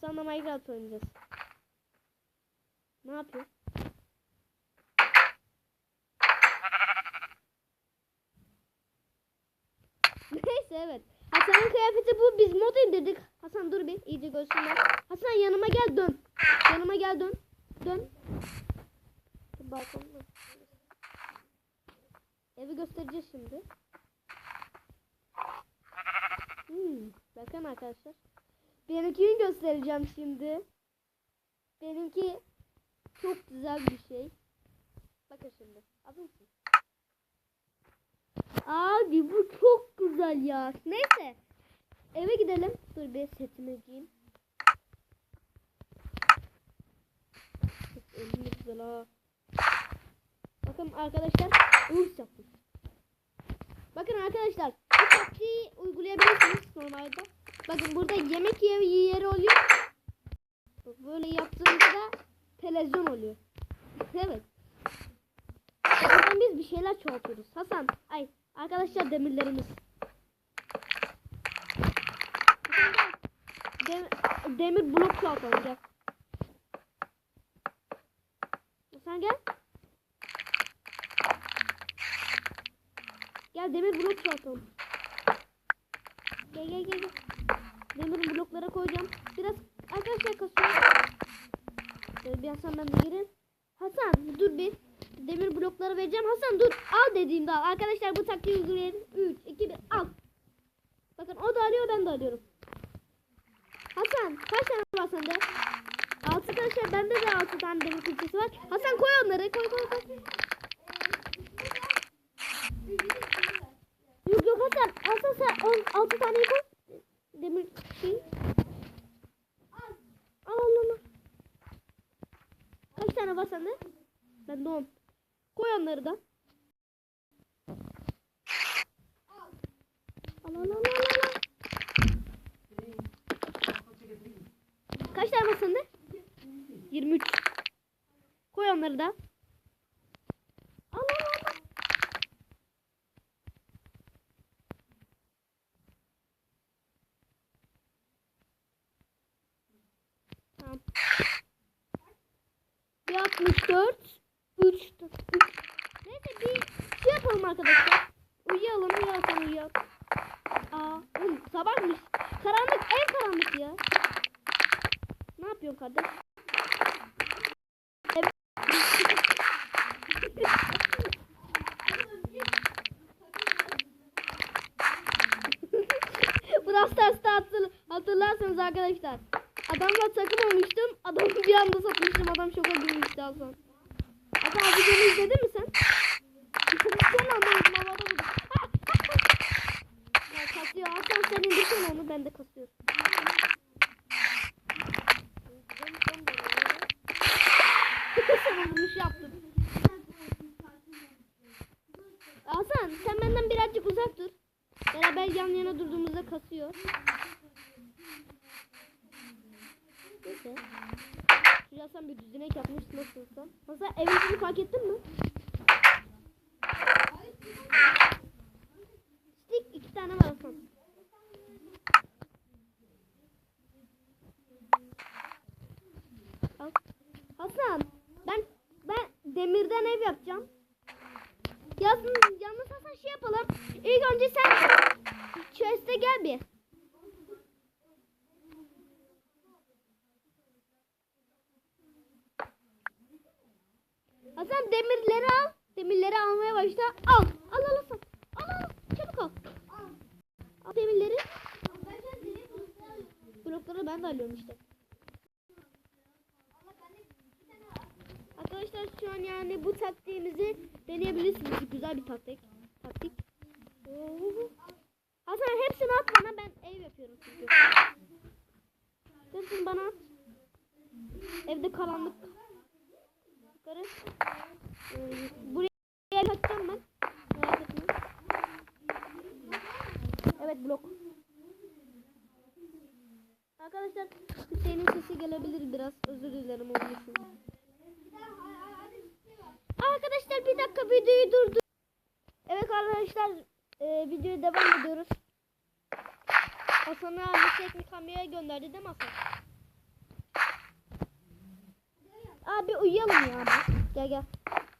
Hasan'la Minecraft oynayacağız. Ne yapıyor? Neyse evet. Hasan'ın kıyafeti bu. Biz mod indirdik. Hasan dur bir iyice görsünler. Hasan yanıma gel dön. Yanıma gel dön. Dön. Balkonda. Evi göstereceğiz şimdi. Hmm, bakın arkadaşlar. Benimkini göstereceğim şimdi. Benimki çok güzel bir şey. Bakın şimdi. Mısın? Abi bu çok güzel ya. Neyse. Eve gidelim. Dur bir setimi giyeyim. Çok elim de güzel ha. Bakın arkadaşlar. Urs yapmış. Bakın arkadaşlar. Bu taktiği uygulayabilirsiniz normalde. Bakın burada yemek yer- yeri oluyor. Böyle yaptığımızda televizyon oluyor. evet. Buradan biz bir şeyler çoğaltıyoruz. Hasan, ay arkadaşlar demirlerimiz. Dem- demir blok çoğaltalım gel. Hasan gel. Gel demir blok çoğaltalım. Gel gel gel. gel. Demir bloklara koyacağım. Biraz arkadaşlar kasıyorum. Şöyle bir Hasan ben de gireyim. Hasan dur bir. Demir blokları vereceğim. Hasan dur al dediğimde al. Arkadaşlar bu taktiği uygulayalım. 3, 2, 1 al. Bakın o da alıyor ben de alıyorum. Hasan kaç tane var sende? 6 tane şey bende de 6 tane demir külçesi var. Hasan koy onları koy koy koy. Yok yok Hasan. Hasan sen 10, 6 taneyi koy. Demir şey. Al al al. Kaç tane var sende? Bende 10. Koy onları da. Al al al al al. Kaç tane var sende? 23. Koy onları da. Al al al. al. Tamam. Bir 64. 3. 3. Neyse bir şey yapalım arkadaşlar. Uyuyalım uyuyalım uyuyalım. Aa, oğlum sabahmış. Karanlık ev karanlık ya. Ne yapıyorsun kardeş? Ev- Brawl Stars'ta hatırl hatırlarsanız arkadaşlar. Adamla takım olmuştum. Adamı bir anda satmıştım. Adam şoka girmişti Hasan. Hasan videonu izledin mi sen? sen anlamadım havada vurdum. ya kasıyor. Hasan sen indirsene onu ben de kasıyorum. Sana vuruş yaptım. Hasan sen benden birazcık uzak dur. Beraber yan yana durduğumuzda kasıyor. Neyse. Şuraya Hasan bir düzenek yapmış nasılsa. Hasan evin fark ettin mi? Stick iki tane var Hasan. Hasan ben ben demirden ev yapacağım. Yalnız, yalnız Hasan şey yapalım. İlk önce sen chest'e gel bir. Hasan demirleri al. Demirleri almaya başla. Al. Al al Hasan. Al al. Çabuk al. Al demirleri. Blokları ben de alıyorum işte. Arkadaşlar şu an yani bu taktiğimizi deneyebilirsiniz. Güzel bir taktik. Taktik. Hasan hepsini at bana ben ev yapıyorum çünkü. Hepsini bana at. Evde karanlık. Yukarı. Ee, buraya kaçacağım ben. Merak etmeyin. Evet blok. Arkadaşlar Hüseyin'in sesi gelebilir biraz. Özür dilerim onun. Arkadaşlar bir dakika videoyu durdur. Evet arkadaşlar e, videoya devam ediyoruz. Hasan'ı abi teknik kameraya gönderdi değil mi Hasan? Abi uyuyalım ya abi. Gel gel.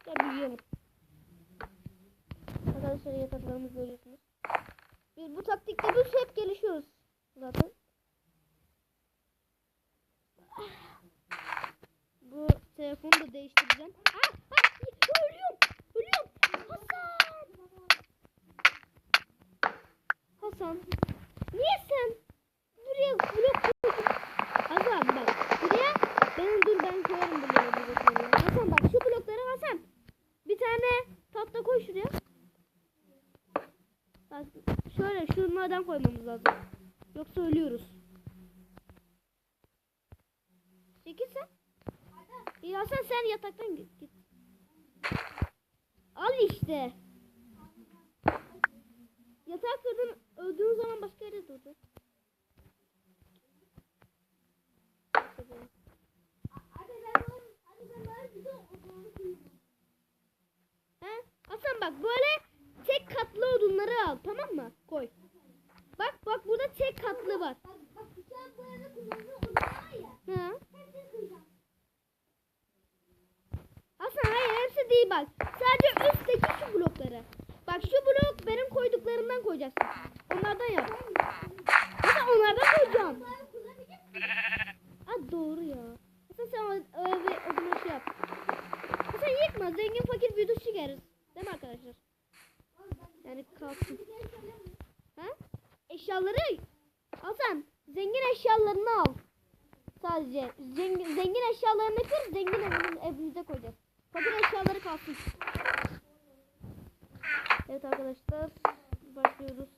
Gel bir uyuyalım. Arkadaşlar yataklarımızı görüyorsunuz. Biz bu taktikte biz hep gelişiyoruz zaten. Bu telefonu da değiştireceğim. Ah, ah, ölüyorum. Ölüyorum. Hasan. Hasan. Niye sen buraya blok koydun? Hasan bak. Buraya ben dur ben koyarım buraya blokları. Hasan bak şu blokları Hasan. Bir tane tahta koy şuraya. Bak şöyle şunlardan koymamız lazım. Yoksa ölüyoruz. Çekil sen. İyi Hasan sen yataktan git. git. Al işte. Yatak kırdın öldüğün zaman başka yere durdu. He? Bak böyle tek katlı odunları al tamam mı? Koy. Bak bak burada tek katlı var. Ha? Hasan hayır hepsi değil bak. Sadece üstteki şu blokları. Bak şu blok benim koyduklarımdan koyacaksın. Onlardan yap. Hasan onlardan koyacağım. Ha doğru ya. Hasan sen o, o, o zaman şey yap. Hasan yıkma zengin fakir videosu çekeriz. Değil mi arkadaşlar? Yani kalsın. Ha? Eşyaları Hasan zengin eşyalarını al. Sadece zengin, zengin eşyalarını kır zengin evinin, evimize koyacağız. Fakir kalsın. Evet arkadaşlar başlıyoruz.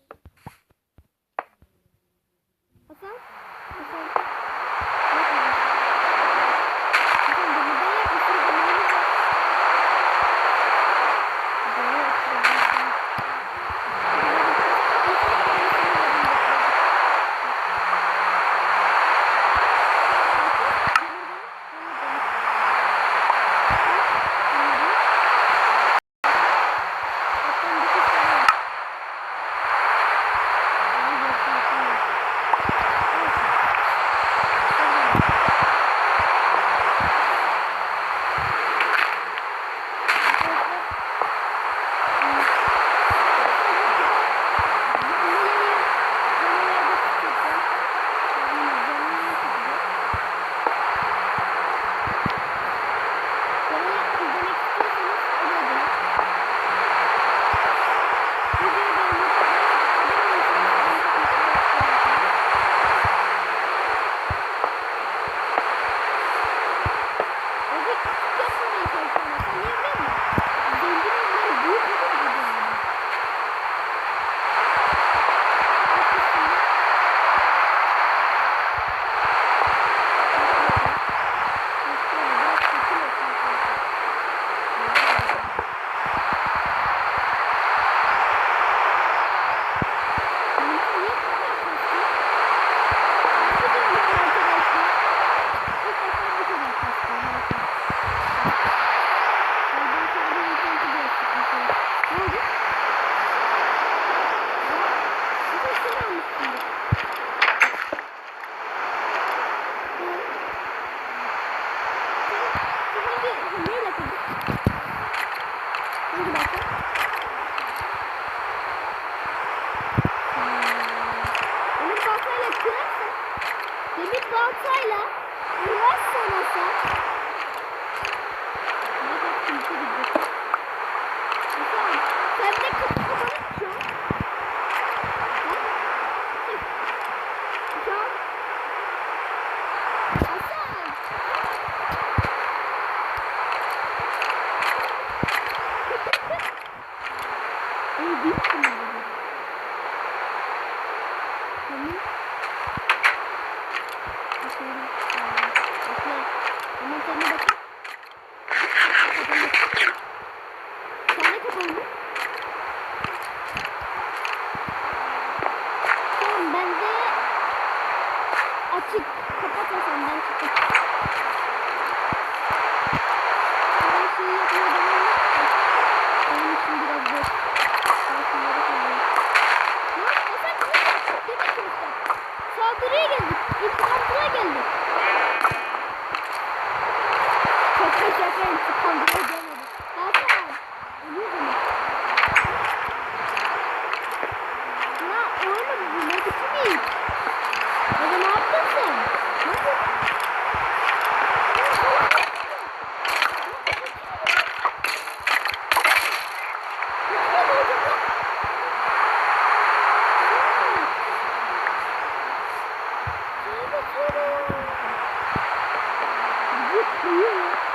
Woo!